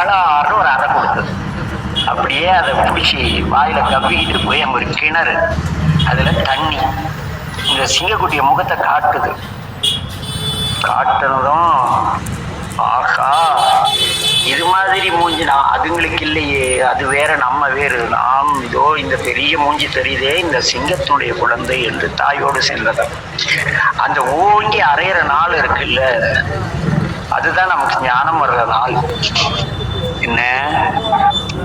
பலாறு ஒரு அறை கொடுத்தது. அப்படியே அதை பிடிச்சி வாயில கவ்விக்கிட்டு போய் அங்க ஒரு கிணறு அதுல தண்ணி. இந்த சிங்கக்குட்டிய முகத்தை காட்டுது. காட்டுனதும் ஆஹா இது மாதிரி மூஞ்சி நான் அதுங்களுக்கு இல்லையே அது வேற நம்ம வேறு. நாம் இதோ இந்த பெரிய மூஞ்சி தெரியுதே இந்த சிங்கத்தினுடைய குழந்தை என்று தாயோடு சென்றத அந்த ஓங்கி அறையிற நாள் இருக்குல்ல அதுதான் நமக்கு ஞானம் வர்ற நாள். என்ன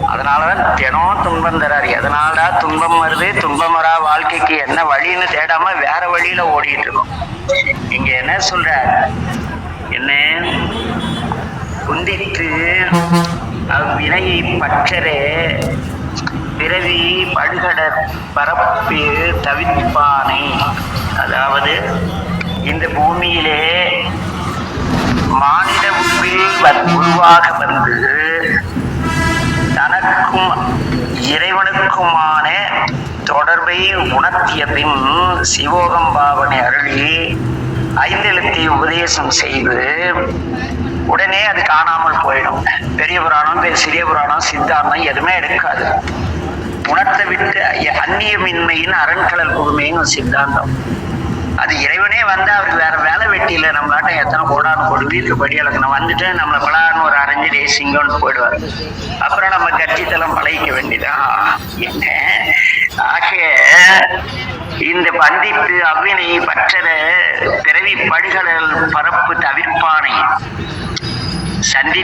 அதனாலதான் தினம் துன்பம் தராரு எதனாலடா துன்பம் வருது துன்பம் வரா வாழ்க்கைக்கு என்ன வழின்னு தேடாம வேற வழியில ஓடிட்டு இருக்கோம் இங்க என்ன சொல்ற? என்ன? குந்தித்து அவ்வினையை பற்றரே பிறவி படுகடற் பரப்பு தவிப்பானை. அதாவது இந்த பூமியிலே மானிட உருவில் வ- உருவாக வந்து தனக்கும் இறைவனுக்குமான தொடர்பை உணர்த்திய பின் சிவோகம் பாவனை அருளி ஐந்தெழுத்தை உபதேசம் செய்து உடனே அது காணாமல் போயிடும். பெரிய புராணம் பெரிய சிறிய புராணம் சித்தாந்தம் எதுவுமே எடுக்காது. உணர்த்த விட்டு அந்நியமின்மையின் அரண்கடல் புதுமைன்னு சித்தாந்தம். அது இறைவனே வந்து அவருக்கு வேற வேலை வெட்டியில நம்மளாட்ட எத்தனை கோடானு கோடி வீட்டுக்கு படி அளக்கணும் வந்துட்டு நம்மளை பலான்னு ஒரு அரைஞ்சு டே சிங்கம்னு போயிடுவார். அப்புறம் நம்ம கட்சித்தலம் பழகிக்க வேண்டியதான் என்ன? ஆக இந்த பந்திப்பு அவ்வினை பற்றற பிறவி படுகடல் பரப்பு தவிர்ப்பானை. சந்தி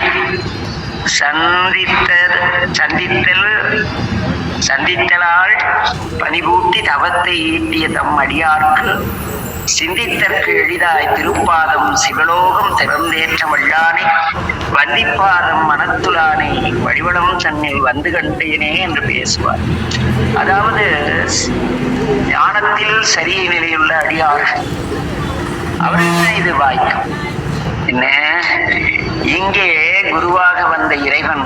சந்தித்தல் சந்தித்தல் சந்தித்தலால் பணிபூட்டி தவத்தை ஈட்டிய தம் அடியார்க்கு சிந்தித்தற்கு எளிதாய் திருப்பாதம் சிவலோகம் திறந்தேற்ற வல்லானே வந்திப்பாதம் மனத்துலானே வடிவளம் தன்னில் வந்து கண்டேனே என்று பேசுவார். அதாவது ஞானத்தில் சரிய நிலையுள்ள அடியார்கள் அவருக்கு இது வாய்க்கும். என்ன இங்கே குருவாக வந்த இறைவன்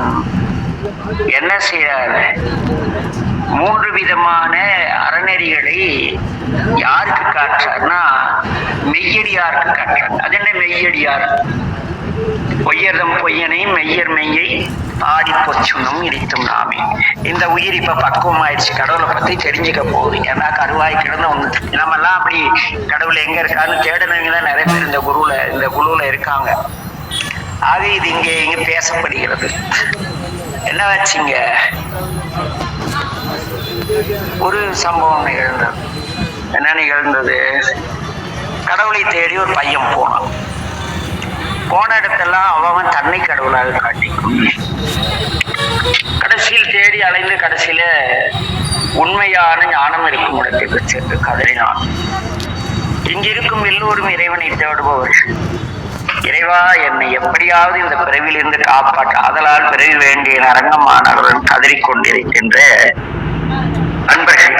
என்ன செய்யறார் மூன்று விதமான அறநெறிகளை யாருக்கு காட்டுறார்னா மெய்யடியாருக்கு காட்டுறார். அது என்ன மெய்யடியார்? பொய்யர்தம் பொய்யனை மெய்யர் மெய்யை ஆடி பொச்சுனும் இடித்தும் நாமே. இந்த உயிர் இப்ப பக்குவம் ஆயிடுச்சு கடவுளை பத்தி தெரிஞ்சுக்க போகுது. ஏன்னா கருவாய் கிடந்த ஒண்ணு. நம்ம எல்லாம் அப்படி கடவுள் எங்க இருக்காருன்னு தேடினவங்க தான் நிறைய பேர் இந்த குருவுல இந்த குழுவுல இருக்காங்க. ஆக இது இங்கே இங்க பேசப்படுகிறது. என்ன ஆச்சுங்க ஒரு சம்பவம் நிகழ்ந்தது. என்ன நிகழ்ந்தது? கடவுளை தேடி ஒரு பையன் போனான். போன இடத்தெல்லாம் அவன் தன்னை கடவுளாக காட்டிக்கும் கடைசியில் தேடி அலைந்து கடைசியில உண்மையான ஞானம் இருக்கும் இடத்தை சென்று கதறினான் இங்கிருக்கும் எல்லோரும் இறைவனை தேடுபவர்கள். இறைவா என்னை எப்படியாவது இந்த பிறவிலிருந்து காப்பாற்ற. ஆதலால் பிறவி வேண்டிய அரங்கமானவருடன் கதறிக்கொண்டிருக்கின்ற அன்பர்கள்.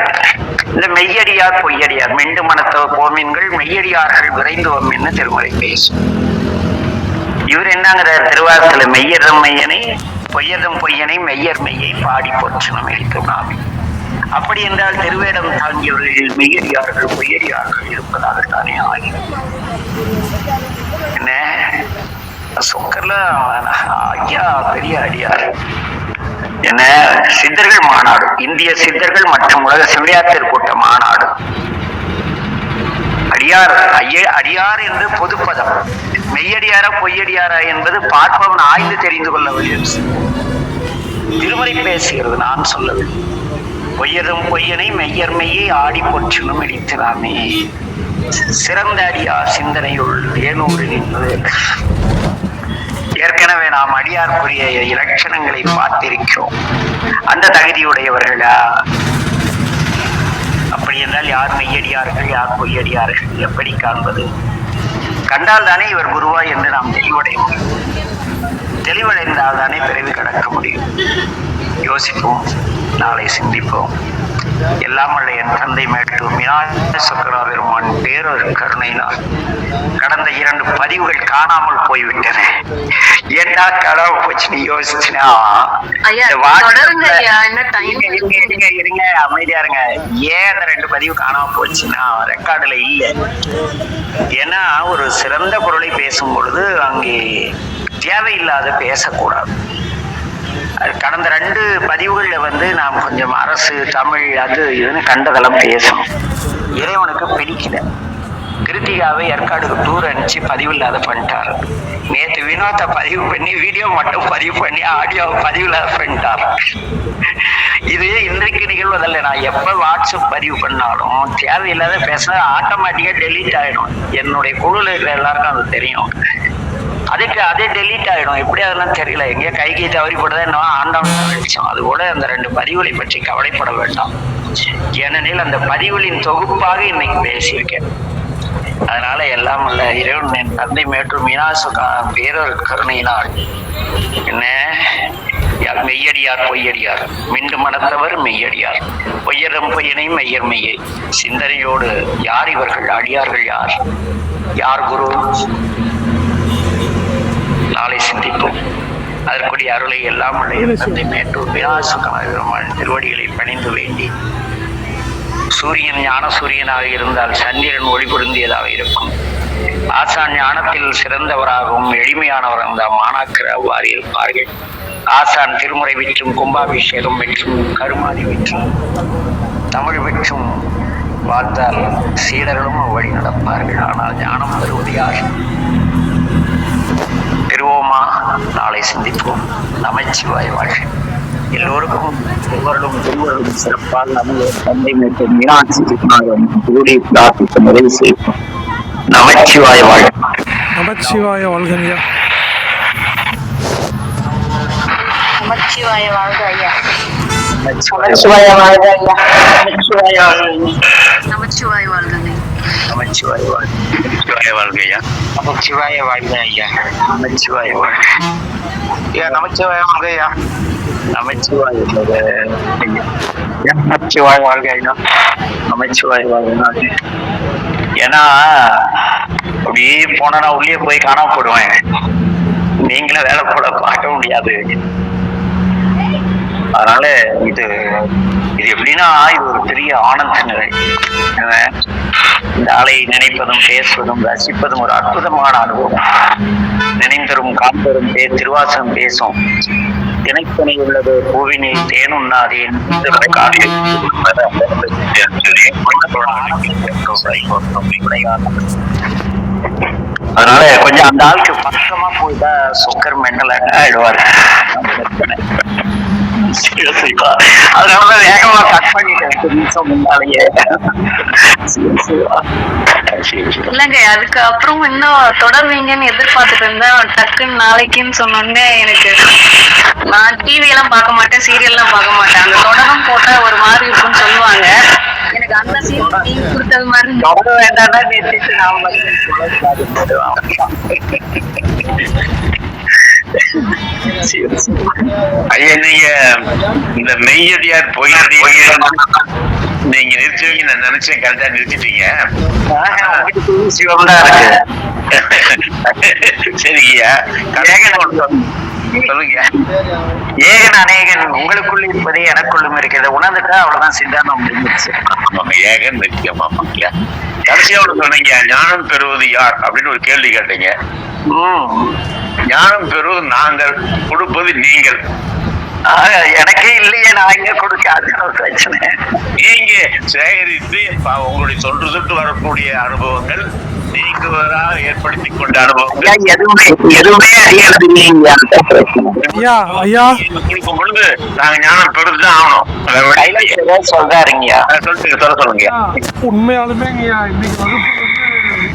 இந்த மெய்யடியார் பொய்யடியார் மெண்டு மனத்தவ போமீன்கள் மெய்யடியார்கள் விரைந்து வம்மின்னு திருமுறை பேசும். இவர் என்னங்கிறார்? திருவாரத்துல மெய்யரம் மையனை பொய்யதம் பொய்யனை மெய்யர் மெய்யை பாடி போற்றணும் எழுத்துனாமே அப்படி என்றால் திருவேடம் தாங்கியவர்கள் மெய்யடியார்கள் பொய்யடியார்கள் இருப்பதாகத்தானே ஆகும் என்ன? சொக்கர்ல ஐயா பெரிய அடியார். என்ன? சித்தர்கள் மாநாடு. இந்திய சித்தர்கள் மற்றும் உலக சிவியாத்தர் கூட்ட மாநாடு. அடியார் ஐய அடியார் என்று பொதுப்பதம். மெய்யடியாரா பொய்யடியாரா என்பது பார்ப்பவன் ஆய்ந்து தெரிந்து கொள்ள வேண்டும். திருமறை பேசுகிறது நான் சொல்லவில்லை. பொய்யதும் பொய்யனை மெய்யர் மெய்யை ஆடி பொற்றினும் இடித்தினாமே சிறந்த அடியார் சிந்தனையுள் ஏனூறு நின்று ஏற்கனவே நாம் அடியார்க்குரிய இலட்சணங்களை பார்த்திருக்கிறோம். அந்த தகுதியுடையவர்களா? அப்படி என்றால் யார் மெய்யடியார்கள் யார் பொய்யடியார்கள்? எப்படி காண்பது? கண்டால் தானே இவர் குருவா என்று நாம் தெளிவடைய முடியும் தெளிவடைந்தால் தானே பிறவி கடக்க முடியும். யோசிப்போம் நாளை சிந்திப்போம். எல்லாம் வல்ல என் தந்தை மேட்டூர் விநாயக சக்கரா பெருமான் பேரொரு கருணையினால் கடந்த இரண்டு பதிவுகள் காணாமல் போய்விட்டன. ஏண்டா கடவுள் போச்சுன்னு யோசிச்சுனா? இருங்க, இருங்க, அமைதியா இருங்க. ஏன் அந்த ரெண்டு பதிவு காணாம போச்சுன்னா ரெக்கார்டுல இல்ல. ஏன்னா ஒரு சிறந்த பொருளை பேசும் பொழுது அங்கே தேவையில்லாத பேசக்கூடாது. கடந்த ரெண்டு பதிவுகளில் வந்து நாம் கொஞ்சம் அரசு தமிழ் அது இதுன்னு கண்டதெல்லாம் பேசணும். இறைவனுக்கு பிடிக்கல. கிருத்திகாவை ஏற்காடுக்கு டூர் அனுப்பிச்சு பதிவு இல்லாத பண்ணிட்டார். நேற்று வினோத்தை பதிவு பண்ணி வீடியோ மட்டும் பதிவு பண்ணி ஆடியோ பதிவு இல்லாத பண்ணிட்டார். இது இன்றைக்கு நிகழ்வதில்லை. நான் எப்போ வாட்ஸ்அப் பதிவு பண்ணாலும் தேவையில்லாத பேசினா ஆட்டோமேட்டிக்காக டெலீட் ஆகிடும் என்னுடைய குழுவில் இருக்கிற எல்லாருக்கும் அது தெரியும். அதுக்கு அதே டெலீட் ஆகிடும் எப்படி அதெல்லாம் தெரியல. எங்கேயோ கைக்கு தவறிப்படுதா என்ன ஆண்டவன் வெளிச்சம் அது கூட அந்த ரெண்டு பதிவுகளை பற்றி கவலைப்பட வேண்டாம். ஏனெனில் அந்த பதிவுகளின் தொகுப்பாக இன்னைக்கு பேசியிருக்கேன். அதனால எல்லாம் அல்ல. இறைவன் என் தந்தை மேற்று மீனாசு பேரொரு கருணையினார் என்ன? மெய்யடியார் பொய்யடியார். மிண்டு மனத்தவர் மெய்யடியார். பொய்யரம் பொய்யனை மெய்யர் மெய்யை. சிந்தனையோடு யார் இவர்கள்? அடியார்கள் யார்? யார் குரு நாளை சிந்திப்போம் அதற்குரிய அருளை எல்லாம் உள்ள தந்தை மேட்டூர் திருவடிகளை பணிந்து வேண்டி சூரியன் ஞான சூரியனாக இருந்தால் சந்திரன் ஒளி பொருந்தியதாக இருக்கும். ஆசான் ஞானத்தில் சிறந்தவராகவும் எளிமையானவர் அந்த மாணாக்கர் அவ்வாறு இருப்பார்கள் ஆசான் திருமுறை விற்றும் கும்பாபிஷேகம் விற்றும் கருமாதி விற்றும் தமிழ் விற்றும் வாழ்ந்தால் சீடர்களும் வழி நடப்பார்கள். ஆனால் ஞானம் பெறுவது யார் பெறுவோமா நாளை சிந்திப்போம். நமச்சிவாய் வாழ்க. எல்லோருக்கும் ஒவ்வொருடும் ஒவ்வொருடும் சிறப்பால் நமது தந்தை மற்றும் மீனாட்சி திருநாளம் கூடி பிரார்த்தித்து நிறைவு செய்வோம். நமச்சிவாய் வாழ்க. நமச்சிவாய வாழ்க ஐயா. நமச்சிவாய் வாழ்க நமச்சிவாய் வாழ்க நமச்சிவாய வாழ்கங்க நமச்சிவாய் வாழ்க. நமச்சிவாய் வாழ்க ஐயா. நமச்சிவாய வாழ்க ஐயா. நமச்சிவாய வாழ்க. ஐயா நமச்சிவாய வாழ்க ஐயா. நமச்சிவாய வாழ்க ஐயா. நமச்சிவாய வாழ்க ஐயா. நமச்சிவாய வாழ்க ஏன்னா அப்படியே போனா நான் உள்ளே போய் காணாம போடுவேன் நீங்களும் வேலை போட பார்க்க முடியாது. அதனால இது இது எப்படின்னா இது ஒரு பெரிய ஆனந்த நிலை? இந்த நினைப்பதும் பேசுவதும் ரசிப்பதும் ஒரு அற்புதமான அனுபவம். நினைந்தரும் காண்பரும் பே திருவாசகம் பேசும். திணைத்துணை உள்ளது பூவினை தேனுண்ணாதேன் அதனால கொஞ்சம் அந்த ஆளுக்கு பக்கமா போயிட்டா சுக்கர் மெண்டல் ஆயிடுவாரு. அதனாலதான் வேகமா கட் பண்ணிட்டேன். இல்லைங்க அதுக்கப்புறம் இன்னும் தொடர்வீங்கன்னு எதிர்பார்த்துட்டு இருந்தேன். டக்குன்னு நாளைக்குன்னு சொன்னோடனே எனக்கு நான் டிவி எல்லாம் பார்க்க மாட்டேன் சீரியல்லாம் பார்க்க மாட்டேன். அந்த தொடரும் போட்டா ஒரு மாதிரி இருக்கும்னு சொல்லுவாங்க. எனக்கு அந்த சீரியல் நீங்க கொடுத்தது மாதிரி இருந்துச்சு. தொடர வேண்டாம்னா ஐயா நீங்க இந்த மெய்யடியார் பொய்யடியார் நீங்க நிறுத்துவீங்க நான் நினைச்சேன் கரெக்டா நிறுத்திட்டீங்க. ஆஹா, உங்களுக்கு சிவம் தான் இருக்கு சரிங்கய்யா ஒன்று சொல்லுங்க. ஏகன் அநேகன் உங்களுக்குள்ள இருப்பதே எனக்குள்ளும் இருக்கிறது. உணர்ந்துட்டா அவ்வளவுதான் சித்தாந்தம் முடிஞ்சிருச்சு. ஏகன் நிச்சயம் ஆமாங்கய்யா கடைசியா ஒண்ணு சொன்னீங்க ஞானம் பெறுவது யார்? அப்படின்னு ஒரு கேள்வி கேட்டீங்க. ஞானம் பெறுவது நாங்கள் கொடுப்பது நீங்கள். எனக்கே இல்லையே நான் இங்க கொடுக்க அதுன்னு ஒரு பிரச்சனை. நீங்க சேகரித்து உங்களுடைய தொன்று தொட்டு வரக்கூடிய அனுபவங்கள் நீங்குவதாக ஏற்படுத்தி கொண்ட அனுபவங்கள். ஐயா, எதுவுமே ஐயா ஐயா. கொடுக்கும் பொழுது நாங்க ஞானம் பெறுதுதான் ஆகணும். சொல்றாருங்கய்யா சொல்லுங்க சொல்ல சொல்லுங்க. ஐயா, உண்மையாலுமேங்கய்யா இன்னைக்கு வகுப்பு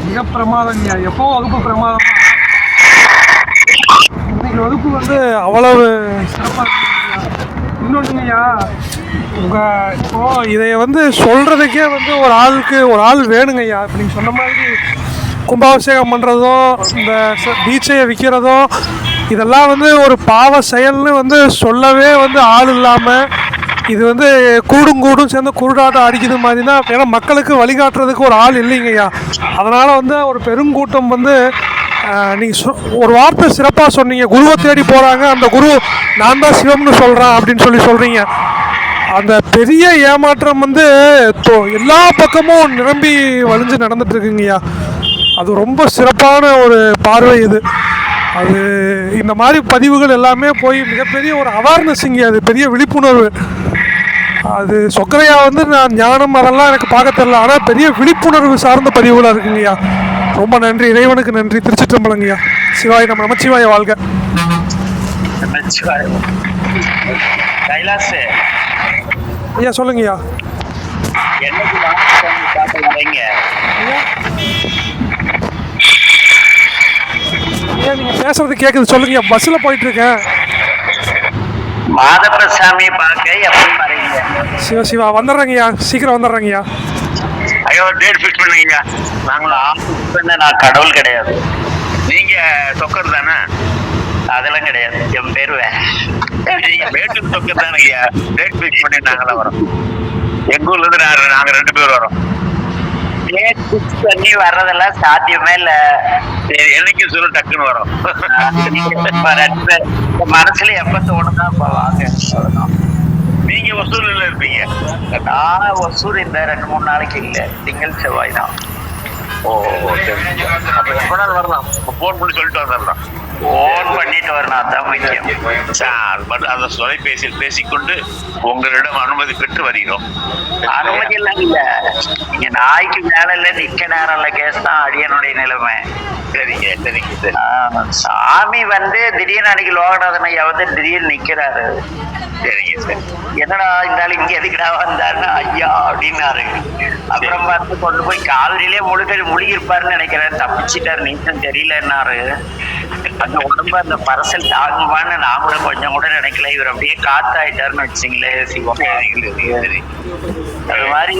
மிக பிரமாதங்கய்யா எப்போ வகுப்பு பிரமாதம்? இன்னைக்கு வந்து அவ்வளவு சிறப்பாக இன்னொன்றுங்கய்யா உங்கள் இப்போ இதை வந்து சொல்கிறதுக்கே வந்து ஒரு ஆளுக்கு ஒரு ஆள் வேணுங்கய்யா. இப்போ நீங்கள் சொன்ன மாதிரி கும்பாபிஷேகம் பண்ணுறதும் இந்த ச- விற்கிறதும் இதெல்லாம் வந்து ஒரு பாவ செயல்னு வந்து சொல்லவே வந்து ஆள் இல்லாமல் இது வந்து கூடும் கூடும் சேர்ந்து குருடாட்டம் அடிக்கிறது மாதிரினா ஏன்னா மக்களுக்கு வழிகாட்டுறதுக்கு ஒரு ஆள் இல்லைங்கய்யா. அதனால் வந்து ஒரு பெருங்கூட்டம் வந்து நீங்கள் சொ ஒரு வார்த்தை சிறப்பாக சொன்னீங்க. குருவை தேடி போகிறாங்க அந்த குரு நான் தான் சிவம்னு சொல்கிறேன் அப்படின்னு சொல்லி சொல்கிறீங்க அந்த பெரிய ஏமாற்றம் வந்து இப்போ எல்லா பக்கமும் நிரம்பி வழிஞ்சு நடந்துட்டுருக்குங்கய்யா அது ரொம்ப சிறப்பான ஒரு பார்வை இது. அது இந்த மாதிரி பதிவுகள் எல்லாமே போய் மிகப்பெரிய ஒரு அவேர்னஸ் இங்கே அது பெரிய விழிப்புணர்வு. அது சொக்கரையா வந்து நான் ஞானம் அதெல்லாம் எனக்கு பார்க்க தெரில ஆனால் பெரிய விழிப்புணர்வு சார்ந்த பதிவுகளாக இருக்குங்கய்யா ரொம்ப நன்றி. இறைவனுக்கு நன்றி. திருச்சிற்றம்பலங்கய்யா. சிவாய் நம்ம நமச்சிவாய வாழ்க. கைலாஸ் ஐயா சொல்லுங்கய்யா. ஐயா நீங்கள் பேசுறது கேட்குது சொல்லுங்கய்யா. பஸ்ஸில் போயிட்டுருக்கேன். மாதப்ப சாமி பார்க்க எப்படி வரீங்க. சிவா சிவா. வந்துடுறேங்கய்யா. சீக்கிரம் வந்துடுறேங்கய்யா. ஐயோ டேட் ஃபிக்ஸ் பண்ணுங்க நாங்களும் பண்ண நான் கடவுள் கிடையாது. நீங்க சொக்கர் தானே? அதெல்லாம் கிடையாது. என் பேர் நீங்க மேட்டுக்கு சொக்கர் தானே டேட் ஃபிக்ஸ் பண்ணி நாங்களாம் வரோம். எங்க ஊர்ல இருந்து நாங்க ரெண்டு பேர் வரோம். டேட் ஃபிக்ஸ் பண்ணி வர்றதெல்லாம் சாத்தியமே இல்ல. என்னைக்கு சொல்லு டக்குன்னு வரோம். மனசுல எப்ப தோணுதோ அப்ப வாங்க. அவ்வளவுதான். நீங்க வசூலில் இருப்பீங்க. நான் ஒசூர் இந்த ரெண்டு மூணு நாளைக்கு இல்ல. திங்கள் செவ்வாய் தான். ஓ சரி. அப்ப எப்ப நாள் வரலாம் ஃபோன் பண்ணி சொல்லிட்டு வந்துடலாம். ஃபோன் பண்ணிட்டு வரணும் அதான் முக்கியம். சார், அந்த தொலைபேசியில் பேசிக்கொண்டு உங்களிடம் அனுமதி பெற்று வருகிறோம். அனுமதி எல்லாம் இல்ல. நீங்க நாய்க்கு மேல இல்ல நிக்க நேரம் இல்ல கேஸ் தான் அடியனுடைய நிலைமை. சரிங்க சரிங்க சாமி வந்து திடீர்னு அன்னைக்கு லோகநாதன் ஐயா வந்து திடீர்னு நிக்கிறாரு. சரிங்க சரி என்னடா இருந்தாலும் இங்க எதுக்குடா வந்தாருன்னா ஐயா அப்படின்னாரு. அப்புறம் பார்த்து கொண்டு போய் காவிரியிலே முழுக்க முழுகிருப்பாருன்னு நினைக்கிறேன். தப்பிச்சிட்டாரு நீச்சம் தெரியலன்னாரு. அந்த உடம்பு அந்த பரசல் தாங்குமான்னு நாமளும் கொஞ்சம் கூட நினைக்கல. இவர் அப்படியே காத்தாயிட்டாருன்னு வச்சுங்களேன் சிவம் அது மாதிரி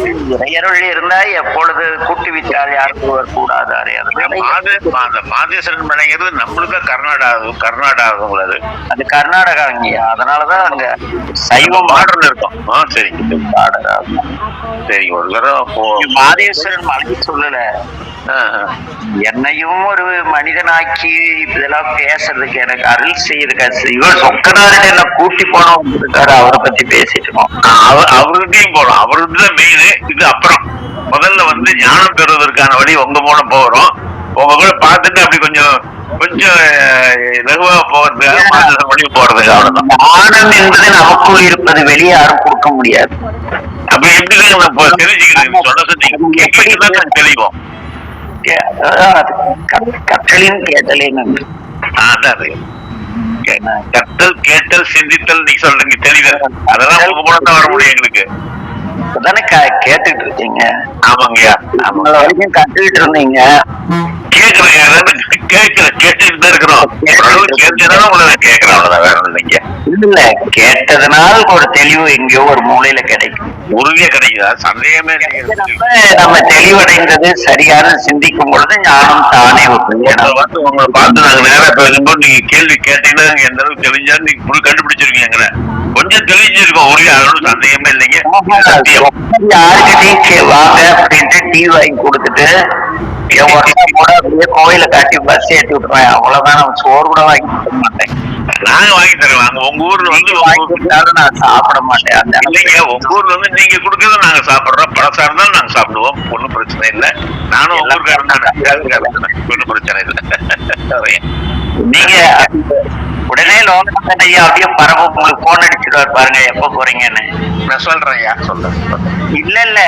இறையருள் இருந்தா எப்பொழுது கூட்டு விட்டால் யாருக்கும் மாத மாதேஸ்வரன் மலைங்கிறது நம்மளுக்கு கர்நாடகா கர்நாடகா அது அது கர்நாடகா இங்கயா அதனாலதான் அங்க சைவம் மாடர்ல இருக்கும். ஆ சரிங்க சரி. ஒரு தடவை மாதேஸ்வரன் மலை சொல்லல. என்னையும் ஒரு மனிதனாக்கி இதெல்லாம் பேசுறதுக்கு எனக்கு அருள் செய்யறதுக்கு இவர் சொக்கநாதன் என்ன கூட்டி போனவங்க இருக்காரு அவரை பத்தி பேசிட்டோம் ஆ, அவர் அவர்கிட்டயும் போறோம். அவர்கிட்ட தான் மெயின் இது அப்புறம். முதல்ல வந்து ஞானம் பெறுவதற்கான வழி உங்க மூலம் போகிறோம் உங்க கூட பார்த்துட்டு அப்படி கொஞ்சம் கொஞ்சம் லகுவா போறதுக்காக வழியும் போறதுக்கு அவ்வளவுதான். ஞானம் என்பது நமக்குள் இருப்பது வெளியே யாரும் கொடுக்க முடியாது. அப்ப எப்படி தெரிஞ்சுக்கிறது? சொல்ல சொன்னீங்க தெளிவோம். கற்றலின் கற்றல் கேட்டல் சிந்தித்தல் நீங்க சொல்றீங்க தெளிதல் அதெல்லாம் உங்க தான் வர முடியும் எங்களுக்கு. க- கேட்டுட்டு இருக்கீங்க ஆமாங்கய்யா. நம்மள வரைக்கும் கத்துக்கிட்டு இருந்தீங்க கேட்கிறேன் கேட்கிறேன் கேட்டுட்டு தான் இருக்கிறோம் கேட்டுதான் உங்களை கேட்கிறேன். அவ்வளவுதான் வேற இல்லைங்க இல்ல கேட்டதுனால ஒரு தெளிவு எங்கேயோ ஒரு மூலையில கிடைக்கும். உறுதியா கிடைக்குதா? சந்தேகமே நம்ம தெளிவடைந்தது சரியான சிந்திக்கும் பொழுது ஞானம் தானே பார்த்து உங்களை பார்த்து நாங்க நேரா பேசும்போது நீங்க கேள்வி கேட்டீங்கன்னா எந்த அளவுக்கு தெரிஞ்சா நீங்க முழு கண்டுபிடிச்சிருக்கீங்க கொஞ்சம் தெளிஞ்சிருக்கோம் உறுதியா. அதோட சந்தேகமே இல்லைங்க. யாருக்கிட்டையும் வாங்க அப்படின்ட்டு டீ வாங்கி கொடுத்துட்டு கூட அப்படியே கோயில காட்டி பஸ் ஏற்றி விட்டுருவேன். அவ்வளவுதான் சோறு கூட வாங்கி கொடுக்க மாட்டேன். நாங்க வாங்கி தரோம் நாங்க உங்க ஊர்ல வந்து நீங்க வாங்கி கொடுத்தாலும் நான் சாப்பிட மாட்டேன். இல்லைங்க உங்க ஊர்ல வந்து நீங்க கொடுக்கறத நாங்க சாப்பிடுறோம். பழசா இருந்தாலும் நாங்க சாப்பிடுவோம். ஒண்ணும் பிரச்சனை இல்ல. நானும் ஊருக்காரன் ஒண்ணும் பிரச்சனை இல்ல நீங்க உடனே லோகநாதன் ஐயா அப்படியே பரவ உங்களுக்கு போன் அடிச்சுடுவார் பாருங்க எப்ப போறீங்கன்னு நான் சொல்றேன் ஐயா சொல்றேன் இல்ல இல்ல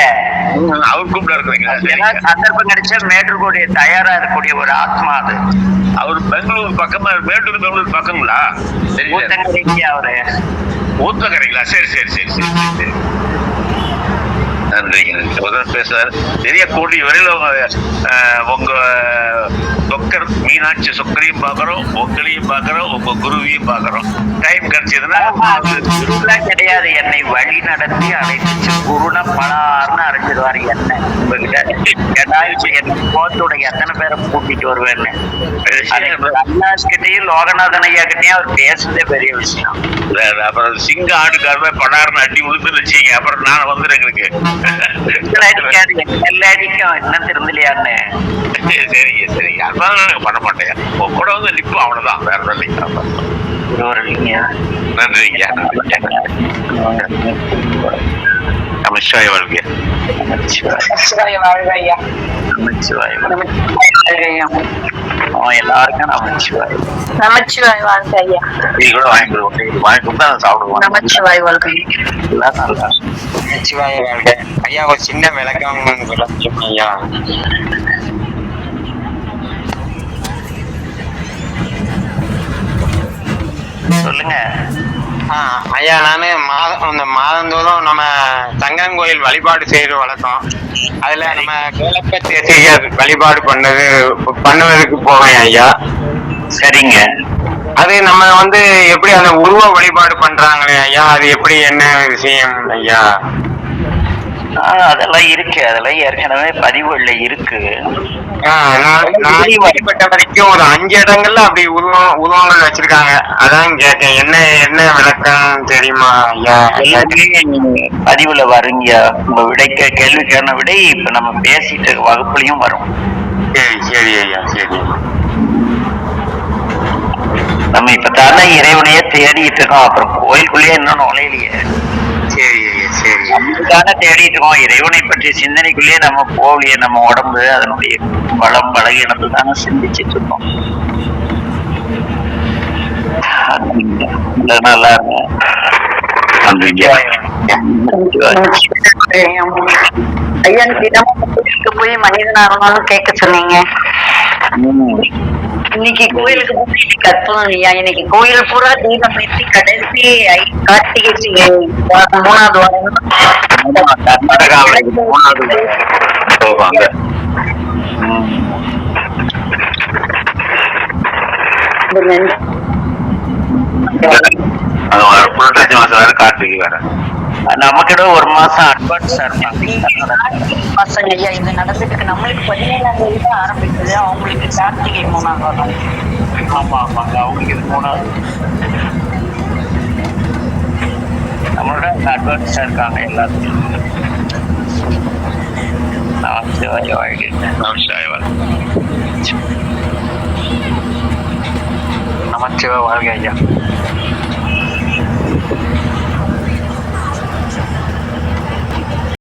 அவர் கூப்பிட சரிங்க சந்தர்ப்பம் கிடைச்சா மேட்டுக்கூடிய தயாரா இருக்கக்கூடிய ஒரு ஆத்மா அது அவர் பெங்களூர் பக்கமா மேட்டூர் பெங்களூர் பக்கங்களா. ஊத்தங்கரைக்கு அவரு ஊத்தக்கரைங்களா சரி சரி சரி சரி சரி சரி நன்றிங்க. நன்றி உதவி பேசுறாரு. நிறைய கூடிய வரையில் உங்க உங்க சொக்கர் மீனாட்சி சொக்கரையும் பார்க்குறோம் உங்களையும் பார்க்குறோம் உங்க குருவியும் பார்க்குறோம். டைம் கிடைச்சதுன்னா கிடையாது என்னை வழி நடத்தி அழைச்சு குருன பலார்னு அரைஞ்சிருவாரு என்ன உங்ககிட்ட? ஏன்னா இப்ப என்ன கோத்தோட எத்தனை பேரை கூட்டிட்டு வருவேன்னு? அண்ணாஸ் கிட்டயும் லோகநாதன் ஐயா கிட்டயும் அவர் பேசுறதே பெரிய விஷயம். அப்புறம் சிங்க ஆடுக்காரமே படார்னு அடி விழுந்து வச்சீங்க அப்புறம் நான் வந்துடுறேன் எங்களுக்கு. எல்லா அடிக்கும் என்ன திருந்தலையான்னு சரி, சரிங்க சரிங்க அதனால நான் பண்ண மாட்டேன். உங்க கூட வந்து நிற்போம் அவ்வளவுதான். வேற இல்லைங்க. நன்றிங்க. நமஸ்காரம் வாழ்க்கை நமச்சிவாய வாழ்க ஐயா. நமச்சிவாய வாழ்க. ஐயா. அவன் எல்லாருக்கும் நமச்சிவாய நமச்சிவாய் ஐயா. டீ கூட வாங்கி வாங்கி கொடுத்தா சாப்பிடுவோம் நமச்சிவாய் வாழ்க ஐயா. எல்லாம் நல்லா நமச்சிவாய வாழ்க. ஐயா ஒரு சின்ன விளக்கம் ஐயா? ஆ, ஐயா நானு மாதம் அந்த மாதந்தோறும் நம்ம சங்கரங்கோயில் வழிபாடு செய்யற வழக்கம் அதுல நம்ம கேளப்ப தேசியர் வழிபாடு பண்ணது பண்ணுவதற்கு போவேன் ஐயா. சரிங்க. அது நம்ம வந்து எப்படி அந்த உருவ வழிபாடு பண்றாங்களே ஐயா? அது எப்படி என்ன விஷயம் ஐயா? அதெல்லாம் இருக்கு. அதெல்லாம் ஏற்கனவே பதிவுகள்ல இருக்கு. கேள்விப்பட்ட வரைக்கும் ஒரு அஞ்சு இடங்கள்ல அப்படி உருவம் உருவங்கள் வச்சிருக்காங்க. அதான் கேட்டேன். என்ன என்ன விளக்கம் தெரியுமா பதிவுல வருங்க. உங்க விடைக்க கேள்விக்கான விடை இப்ப நம்ம பேசிட்டு வகுப்புலயும் வரும். சரி சரி ஐயா சரி. நம்ம இப்ப தானே இறைவனையே தேடிட்டு இருக்கோம். அப்புறம் கோயிலுக்குள்ளேயே இன்னும் நுழையிலையே. தானே தேடிட்டு இருக்கோம் இறைவனை பற்றிய சிந்தனைக்குள்ளேயே நம்ம போகலையே நம்ம உடம்பு அதனுடைய பலம் பலகீனத்தை தானே சிந்திச்சிட்டு இருக்கோம் நல்லா இருங்க. போய் மனிதனாகணும்னு கேட்க சொன்னீங்க. இன்னைக்கு கோயிலுக்கு போய் அற்புதம் ஐயா. இன்னைக்கு கோயில் பூரா தீபம் ஏற்றி கடைசி ஐ- கார்த்திகை மூணாவது வாரம். இது மூணாவது போவாங்க. நன்றி. புரட்டாசி மாசம் வேற கார்த்திகை வேற. நமக்கிட்ட ஒரு மாசம் அட்வான்ஸ் ஐயா இது நடந்துட்டு. நம்மளுக்கு பதினேழாம் தேதி தான் ஆரம்பிக்குது. அவங்களுக்கு கார்த்திகை மூணாவது வாரம். ஆமா ஆமாங்க அவங்களுக்கு இது மூணாவது நம்மளோட அட்வான்ஸா இருக்காங்க எல்லாத்துக்கும். நமச்சிவாய வாழ்க்கை நமச்சிவாய வாழ்க. நமச்சிவாய வாழ்க்கை ஐயா.